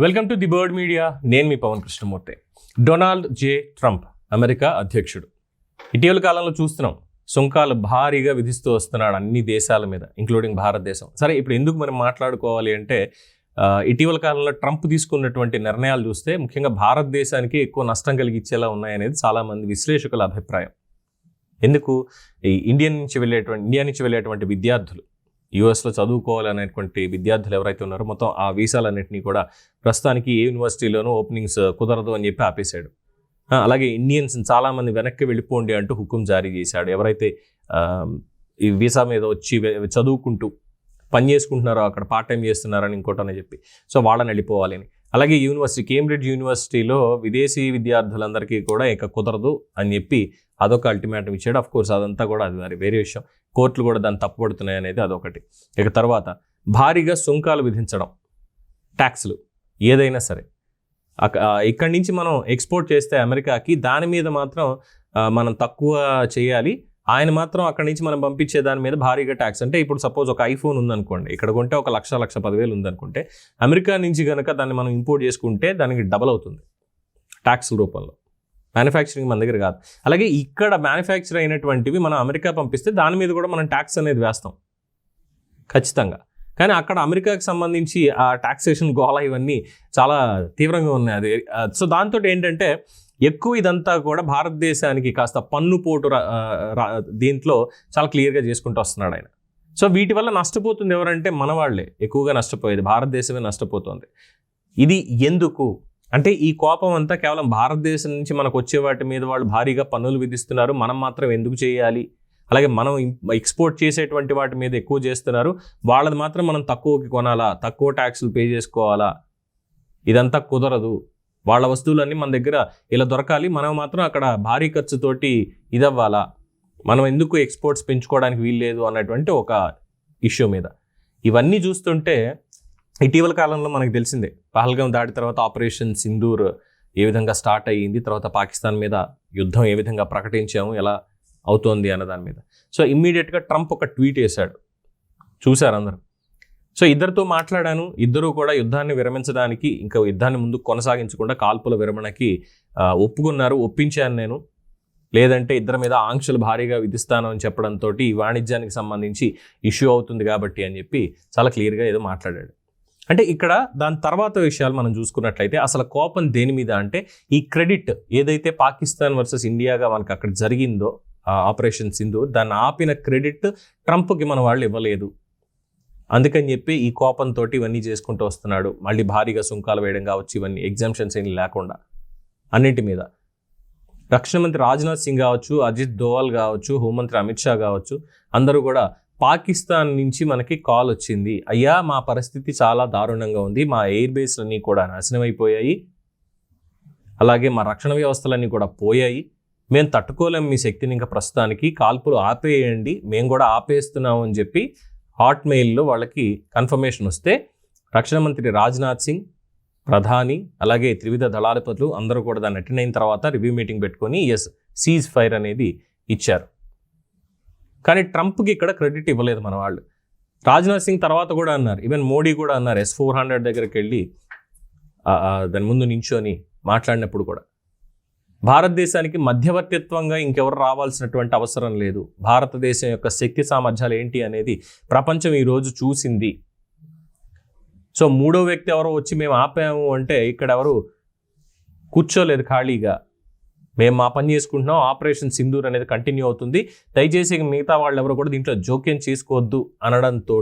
Welcome to the bird media. నేను మీ Pavan Krishnamurthy. Donald J. Trump America అధ్యక్షుడు. ఇటీవల కాలంలో చూస్తున్నాం సుంకాలు భారీగా విధిస్తూ వస్తున్నాడు అన్ని దేశాల మీద ఇంక్లూడింగ్ భారతదేశం. సరే ఇప్పుడు ఎందుకు మనం మాట్లాడుకోవాలి అంటే ఇటీవల కాలంలో ట్రంప్ తీసుకున్నటువంటి నిర్ణయాలు చూస్తే ముఖ్యంగా భారతదేశానికి ఎక్కువ నష్టం కలిగించేలా ఉన్నాయనేది చాలామంది విశ్లేషకుల అభిప్రాయం. ఎందుకు? ఈ ఇండియన్ నుంచి వెళ్ళేటువంటి ఇండియా నుంచి వెళ్ళేటువంటి విద్యార్థులు యూఎస్లో చదువుకోవాలనేటువంటి విద్యార్థులు ఎవరైతే ఉన్నారో మొత్తం ఆ వీసాలన్నింటినీ కూడా ప్రస్తుతానికి ఏ యూనివర్సిటీలోనూ ఓపెనింగ్స్ కుదరదు అని చెప్పి ఆపేశాడు. అలాగే ఇండియన్స్ చాలామంది వెనక్కి వెళ్ళిపోండి అంటూ హుకుం జారీ చేశాడు. ఎవరైతే ఈ వీసా మీద వచ్చి చదువుకుంటూ పని చేసుకుంటున్నారో అక్కడ పార్ట్ టైం చేస్తున్నారని ఇంకోటని చెప్పి సో వాళ్ళని వెళ్ళిపోవాలని అలాగే యూనివర్సిటీ కేంబ్రిడ్జ్ యూనివర్సిటీలో విదేశీ విద్యార్థులందరికీ కూడా ఇక కుదరదు అని చెప్పి అదొక అల్టిమేటం ఇచ్చాడు. అఫ్ కోర్స్ అదంతా కూడా అది మరి వేరే విషయం. కోర్టులు కూడా దాన్ని తప్పుపడుతున్నాయి అనేది అదొకటి. ఇక తర్వాత భారీగా సుంకాలు విధించడం. ట్యాక్స్లు ఏదైనా సరే. ఇక్కడి నుంచి మనం ఎక్స్పోర్ట్ చేస్తే అమెరికాకి దాని మీద మాత్రం మనం తక్కువ చేయాలి. ఆయన మాత్రం అక్కడి నుంచి మనం పంపించే దాని మీద భారీగా ట్యాక్స్ అంటే ఇప్పుడు సపోజ్ ఒక ఐఫోన్ ఉందనుకోండి. ఇక్కడ కొంటే ఒక లక్ష లక్ష పదివేలు ఉందనుకుంటే అమెరికా నుంచి కనుక దాన్ని మనం ఇంపోర్ట్ చేసుకుంటే దానికి డబల్ అవుతుంది. ట్యాక్స్ రూపంలో. మ్యానుఫ్యాక్చరింగ్ మన దగ్గర కాదు. అలాగే ఇక్కడ మ్యానుఫ్యాక్చర్ అయినటువంటివి మనం అమెరికా పంపిస్తే దాని మీద కూడా మనం ట్యాక్స్ అనేది వేస్తాం. ఖచ్చితంగా. కానీ అక్కడ అమెరికాకి సంబంధించి ఆ ట్యాక్సేషన్ గోళ ఇవన్నీ చాలా తీవ్రంగా ఉన్నాయి. అది సో దాంతో ఏంటంటే ఎక్కువ ఇదంతా కూడా భారతదేశానికి కాస్త పన్నుపోటు పోటు దీంట్లో చాలా క్లియర్గా చేసుకుంటూ వస్తున్నాడు ఆయన. సో వీటి వల్ల నష్టపోతుంది ఎవరంటే మన వాళ్ళే ఎక్కువగా నష్టపోయేది భారతదేశమే నష్టపోతుంది. ఇది ఎందుకు? అంటే ఈ కోపం అంతా కేవలం భారతదేశం నుంచి మనకు వచ్చే వాటి మీద వాళ్ళు భారీగా పన్నులు విధిస్తున్నారు. మనం మాత్రం ఎందుకు చేయాలి? అలాగే మనం ఎక్స్పోర్ట్ చేసేటువంటి వాటి మీద ఎక్కువ చేస్తున్నారు. వాళ్ళది మాత్రం మనం తక్కువకి కొనాలా? తక్కువ ట్యాక్సులు పే చేసుకోవాలా? ఇదంతా కుదరదు. వాళ్ళ వస్తువులన్నీ మన దగ్గర ఇలా దొరకాలి. మనం మాత్రం అక్కడ భారీ ఖర్చుతోటి ఇదవ్వాలా? మనం ఎందుకు ఎక్స్పోర్ట్స్ పెంచుకోవడానికి వీల్లేదు? అన్నటువంటి ఒక ఇష్యూ మీద. ఇవన్నీ చూస్తుంటే ఇటీవల కాలంలో మనకు తెలిసిందే పహల్గాం దాడి తర్వాత ఆపరేషన్ సింధూర్ ఏ విధంగా స్టార్ట్ అయ్యింది తర్వాత పాకిస్తాన్ మీద యుద్ధం ఏ విధంగా ప్రకటించాము ఎలా అవుతోంది అన్న దాని మీద. సో ఇమ్మీడియట్గా ట్రంప్ ఒక ట్వీట్ వేశాడు. చూశారు అందరూ? సో ఇద్దరితో మాట్లాడాను. ఇద్దరూ కూడా యుద్ధాన్ని విరమించడానికి ఇంకా యుద్ధాన్ని ముందుకు కొనసాగించకుండా కాల్పుల విరమణకి ఒప్పుకున్నారు ఒప్పించాను నేను. లేదంటే ఇద్దరి మీద ఆంక్షలు భారీగా విధిస్తాను అని చెప్పడంతో ఈ వాణిజ్యానికి సంబంధించి ఇష్యూ అవుతుంది కాబట్టి అని చెప్పి చాలా క్లియర్గా ఏదో మాట్లాడాడు. అంటే ఇక్కడ దాని తర్వాత విషయాలు మనం చూసుకున్నట్లయితే అసలు కోపం దేని మీద అంటే ఈ క్రెడిట్ ఏదైతే పాకిస్తాన్ వర్సెస్ ఇండియాగా మనకు అక్కడ జరిగిందో ఆపరేషన్ సింధు దాన్ని ఆపిన క్రెడిట్ ట్రంప్కి మన వాళ్ళు ఇవ్వలేదు. అందుకని చెప్పి ఈ కోపంతో ఇవన్నీ చేసుకుంటూ వస్తున్నాడు. మళ్ళీ భారీగా సుంకాలు వేయడం కావచ్చు ఇవన్నీ ఎగ్జామ్షన్స్ ఏం లేకుండా అన్నింటి మీద. రక్షణ మంత్రి రాజ్నాథ్ సింగ్ కావచ్చు అజిత్ దోవల్ కావచ్చు హోంమంత్రి అమిత్ షా కావచ్చు అందరూ కూడా పాకిస్తాన్ నుంచి మనకి కాల్ వచ్చింది. అయ్యా మా పరిస్థితి చాలా దారుణంగా ఉంది. మా ఎయిర్ బేస్లన్నీ కూడా నాశనం అయిపోయాయి అలాగే మా రక్షణ వ్యవస్థలన్నీ కూడా పోయాయి. మేము తట్టుకోలేం మీ శక్తిని ఇంకా ప్రస్తుతానికి. కాల్పులు ఆపేయండి. మేము కూడా ఆపేస్తున్నాం అని చెప్పి హాట్ మెయిల్లో వాళ్ళకి కన్ఫర్మేషన్ వస్తే రక్షణ మంత్రి రాజ్నాథ్ సింగ్ ప్రధాని అలాగే త్రివిధ దళాధిపతులు అందరూ కూడా దాన్ని అటెండ్ అయిన తర్వాత రివ్యూ మీటింగ్ పెట్టుకొని ఎస్ సీజ్ ఫైర్ అనేది ఇచ్చారు. కానీ ట్రంప్కి ఇక్కడ క్రెడిట్ ఇవ్వలేదు మన వాళ్ళు. రాజ్నాథ్ సింగ్ తర్వాత కూడా అన్నారు. ఈవెన్ మోడీ కూడా అన్నారు. ఎస్ ఫోర్ హండ్రెడ్ దగ్గరికి వెళ్ళి దాని ముందు నించోని మాట్లాడినప్పుడు కూడా. భారతదేశానికి మధ్యవర్తిత్వంగా ఇంకెవరు రావాల్సినటువంటి అవసరం లేదు. భారతదేశం యొక్క శక్తి సామర్థ్యాలు ఏంటి అనేది ప్రపంచం ఈరోజు చూసింది. సో మూడో వ్యక్తి ఎవరో వచ్చి మేము ఆపాము అంటే ఇక్కడ ఎవరు కూర్చోలేదు ఖాళీగా. మేము మా పని చేసుకుంటున్నాం ఆపరేషన్ సింధూర్ అనేది కంటిన్యూ అవుతుంది. దయచేసి మిగతా వాళ్ళు ఎవరు కూడా దీంట్లో జోక్యం చేసుకోవద్దు అనడంతో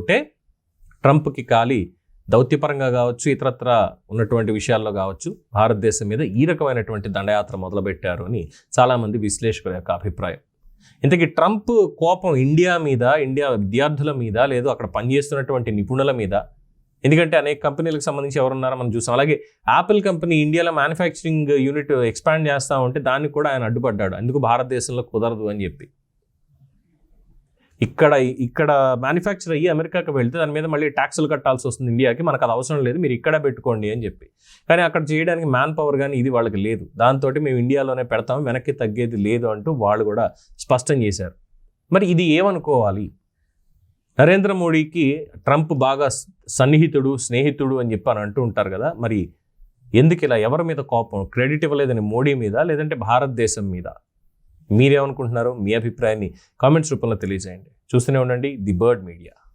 ట్రంప్కి ఖాళీ దౌత్యపరంగా కావచ్చు ఇతరత్ర ఉన్నటువంటి విషయాల్లో కావచ్చు భారతదేశం మీద ఈ రకమైనటువంటి దండయాత్ర మొదలుపెట్టారు అని చాలామంది విశ్లేషకుల యొక్క అభిప్రాయం. ఇంతకీ ట్రంప్ కోపం ఇండియా మీద ఇండియా విద్యార్థుల మీద లేదు అక్కడ పనిచేస్తున్నటువంటి నిపుణుల మీద ఎందుకంటే అనేక కంపెనీలకు సంబంధించి ఎవరున్నారో మనం చూసాం అలాగే యాపిల్ కంపెనీ ఇండియాలో మ్యానుఫ్యాక్చరింగ్ యూనిట్ ఎక్స్పాండ్ చేస్తా ఉంటే దానికి కూడా ఆయన అడ్డుపడ్డాడు. అందుకు భారతదేశంలో కుదరదు అని చెప్పి. ఇక్కడ ఇక్కడ మ్యానుఫ్యాక్చర్ అయ్యి అమెరికాకి వెళ్తే దాని మీద మళ్ళీ ట్యాక్సులు కట్టాల్సి వస్తుంది ఇండియాకి మనకు అది అవసరం లేదు మీరు ఇక్కడ పెట్టుకోండి అని చెప్పి. కానీ అక్కడ చేయడానికి మ్యాన్ పవర్ కానీ ఇది వాళ్ళకి లేదు. దాంతో మేము ఇండియాలోనే పెడతాం వెనక్కి తగ్గేది లేదు అంటూ వాళ్ళు కూడా స్పష్టం చేశారు. మరి ఇది ఏమనుకోవాలి? నరేంద్ర మోడీకి ట్రంప్ బాగా సన్నిహితుడు స్నేహితుడు అని చెప్పి అని అంటూ ఉంటారు కదా మరి ఎందుకు ఇలా ఎవరి మీద కోపం? క్రెడిట్ ఇవ్వలేదని మోడీ మీద లేదంటే భారతదేశం మీద? మీరేమనుకుంటున్నారో? మీ అభిప్రాయాన్ని కామెంట్స్ రూపంలో తెలియజేయండి. చూస్తూనే ఉండండి ది బర్డ్ మీడియా.